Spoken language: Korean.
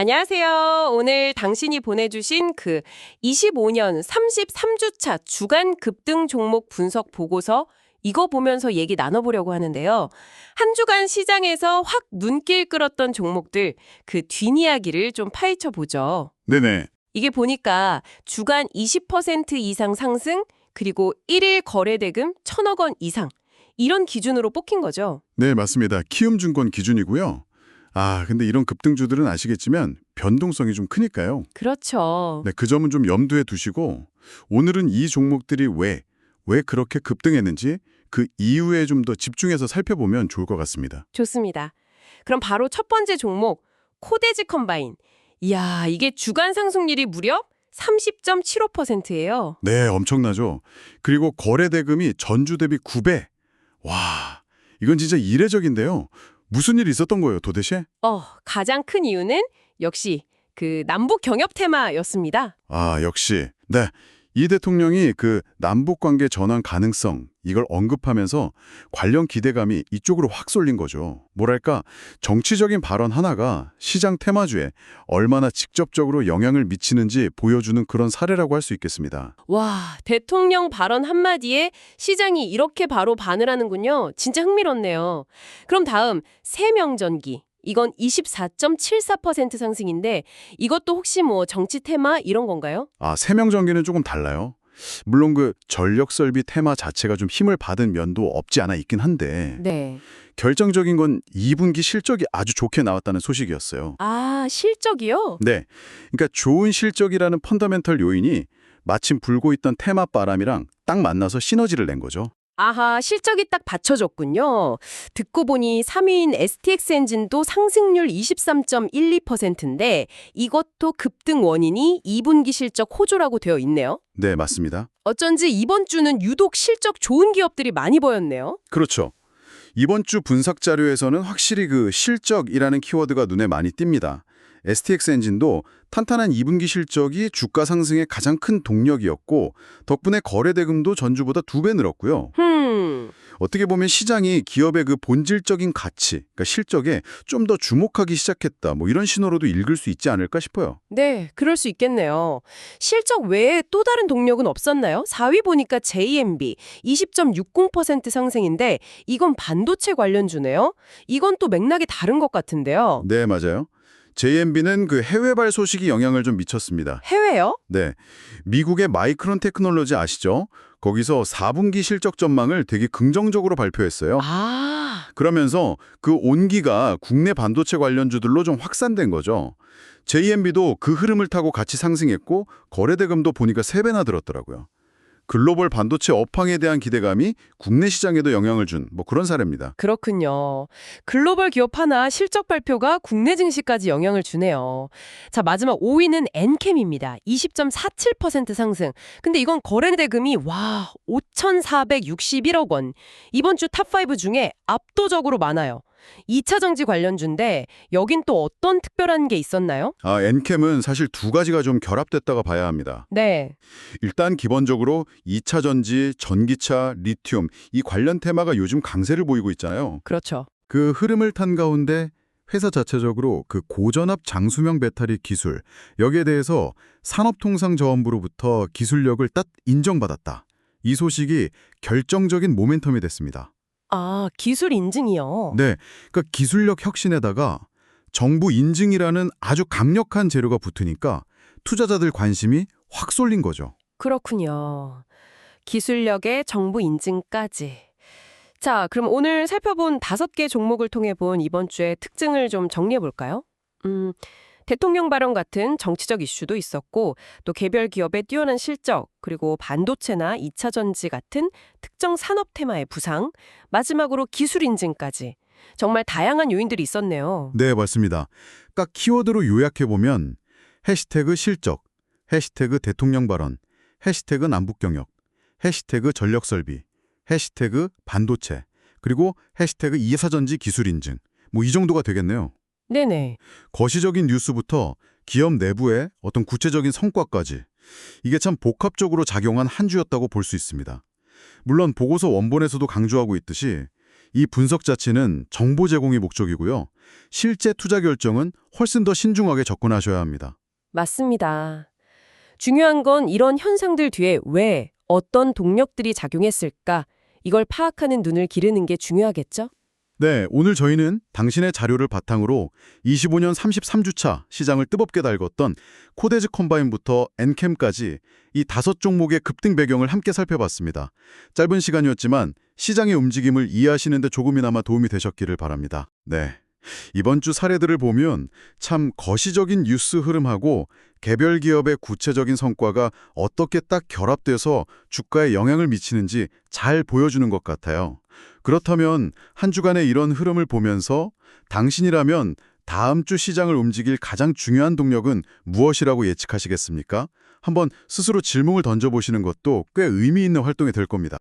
안녕하세요. 오늘 당신이 보내주신 그 25년 33주차 주간 급등 종목 분석 보고서 이거 보면서 얘기 나눠보려고 하는데요. 한 주간 시장에서 확 눈길 끌었던 종목들 그 뒷이야기를 좀 파헤쳐 보죠. 네네. 이게 보니까 주간 20% 이상 상승 그리고 1일 거래 대금 1천억 원 이상 이런 기준으로 뽑힌 거죠. 네, 맞습니다. 키움증권 기준이고요. 아, 근데 이런 급등주들은 아시겠지만 변동성이 좀 크니까요. 그렇죠. 네, 그 점은 좀 염두에 두시고 오늘은 이 종목들이 왜, 왜 그렇게 급등했는지 그 이유에 좀 더 집중해서 살펴보면 좋을 것 같습니다. 좋습니다. 그럼 바로 첫 번째 종목 코데지 컴바인. 이야, 이게 주간 상승률이 무려 30.75%예요. 네, 엄청나죠. 그리고 거래 대금이 전주 대비 9배. 와, 이건 진짜 이례적인데요. 무슨 일이 있었던 거예요, 도대체? 어, 가장 큰 이유는 역시 그 남북 경협 테마였습니다. 아, 역시. 네. 이 대통령이 그 남북 관계 전환 가능성 이걸 언급하면서 관련 기대감이 이쪽으로 확 쏠린 거죠. 뭐랄까 정치적인 발언 하나가 시장 테마주에 얼마나 직접적으로 영향을 미치는지 보여주는 그런 사례라고 할 수 있겠습니다. 와, 대통령 발언 한마디에 시장이 이렇게 바로 반을 하는군요. 진짜 흥미롭네요. 그럼 다음 세명전기. 이건 24.74% 상승인데 이것도 혹시 뭐 정치 테마 이런 건가요? 아, 세명전기는 조금 달라요. 물론 그 전력 설비 테마 자체가 좀 힘을 받은 면도 없지 않아 있긴 한데 네. 결정적인 건 2분기 실적이 아주 좋게 나왔다는 소식이었어요. 아, 실적이요? 네. 그러니까 좋은 실적이라는 펀더멘털 요인이 마침 불고 있던 테마 바람이랑 딱 만나서 시너지를 낸 거죠. 아하, 실적이 딱 받쳐줬군요. 듣고 보니 3위인 STX 엔진도 상승률 23.12%인데 이것도 급등 원인이 2분기 실적 호조라고 되어 있네요. 네, 맞습니다. 어쩐지 이번 주는 유독 실적 좋은 기업들이 많이 보였네요. 그렇죠. 이번 주 분석 자료에서는 확실히 그 실적이라는 키워드가 눈에 많이 띕니다. STX 엔진도 탄탄한 2분기 실적이 주가 상승의 가장 큰 동력이었고 덕분에 거래 대금도 전주보다 두 배 늘었고요. 흠, 어떻게 보면 시장이 기업의 그 본질적인 가치, 그러니까 실적에 좀 더 주목하기 시작했다. 뭐 이런 신호로도 읽을 수 있지 않을까 싶어요. 네, 그럴 수 있겠네요. 실적 외에 또 다른 동력은 없었나요? 4위 보니까 JMB 20.60% 상승인데 이건 반도체 관련주네요. 이건 또 맥락이 다른 것 같은데요. 네, 맞아요. JMB는 그 해외발 소식이 영향을 좀 미쳤습니다. 해외요? 네. 미국의 마이크론 테크놀로지 아시죠? 거기서 4분기 실적 전망을 되게 긍정적으로 발표했어요. 아, 그러면서 그 온기가 국내 반도체 관련주들로 좀 확산된 거죠. JMB도 그 흐름을 타고 같이 상승했고 거래 대금도 보니까 3배나 들었더라고요. 글로벌 반도체 업황에 대한 기대감이 국내 시장에도 영향을 준 뭐 그런 사례입니다. 그렇군요. 글로벌 기업 하나 실적 발표가 국내 증시까지 영향을 주네요. 자, 마지막 5위는 엔캠입니다. 20.47% 상승. 근데 이건 거래 대금이 와, 5,461억 원. 이번 주 탑5 중에 압도적으로 많아요. 2차 전지 관련주인데 여긴 또 어떤 특별한 게 있었나요? 아, 엔캠은 사실 두 가지가 좀 결합됐다가 봐야 합니다. 네. 일단 기본적으로 2차 전지, 전기차, 리튬 이 관련 테마가 요즘 강세를 보이고 있잖아요. 그렇죠. 그 흐름을 탄 가운데 회사 자체적으로 그 고전압 장수명 배터리 기술 여기에 대해서 산업통상자원부로부터 기술력을 딱 인정받았다. 이 소식이 결정적인 모멘텀이 됐습니다. 아, 기술 인증이요. 네, 그러니까 기술력 혁신에다가 정부 인증이라는 아주 강력한 재료가 붙으니까 투자자들 관심이 확 쏠린 거죠. 그렇군요. 기술력의 정부 인증까지. 자, 그럼 오늘 살펴본 다섯 개 종목을 통해 본 이번 주의 특징을 좀 정리해 볼까요? 음, 대통령 발언 같은 정치적 이슈도 있었고, 또 개별 기업의 뛰어난 실적, 그리고 반도체나 2차 전지 같은 특정 산업 테마의 부상, 마지막으로 기술 인증까지. 정말 다양한 요인들이 있었네요. 네, 맞습니다. 딱 키워드로 요약해보면 해시태그 실적, 해시태그 대통령 발언, 해시태그 남북경협, 해시태그 전력설비, 해시태그 반도체, 그리고 해시태그 2사전지 기술 인증. 뭐 이 정도가 되겠네요. 네네. 거시적인 뉴스부터 기업 내부의 어떤 구체적인 성과까지 이게 참 복합적으로 작용한 한 주였다고 볼 수 있습니다. 물론 보고서 원본에서도 강조하고 있듯이 이 분석 자체는 정보 제공이 목적이고요. 실제 투자 결정은 훨씬 더 신중하게 접근하셔야 합니다. 맞습니다. 중요한 건 이런 현상들 뒤에 왜, 어떤 동력들이 작용했을까? 이걸 파악하는 눈을 기르는 게 중요하겠죠? 네, 오늘 저희는 당신의 자료를 바탕으로 25년 33주차 시장을 뜨겁게 달궜던 코데즈 컴바인부터 엔캠까지 이 다섯 종목의 급등 배경을 함께 살펴봤습니다. 짧은 시간이었지만 시장의 움직임을 이해하시는 데 조금이나마 도움이 되셨기를 바랍니다. 네. 이번 주 사례들을 보면 참 거시적인 뉴스 흐름하고 개별 기업의 구체적인 성과가 어떻게 딱 결합돼서 주가에 영향을 미치는지 잘 보여주는 것 같아요. 그렇다면 한 주간의 이런 흐름을 보면서 당신이라면 다음 주 시장을 움직일 가장 중요한 동력은 무엇이라고 예측하시겠습니까? 한번 스스로 질문을 던져보시는 것도 꽤 의미 있는 활동이 될 겁니다.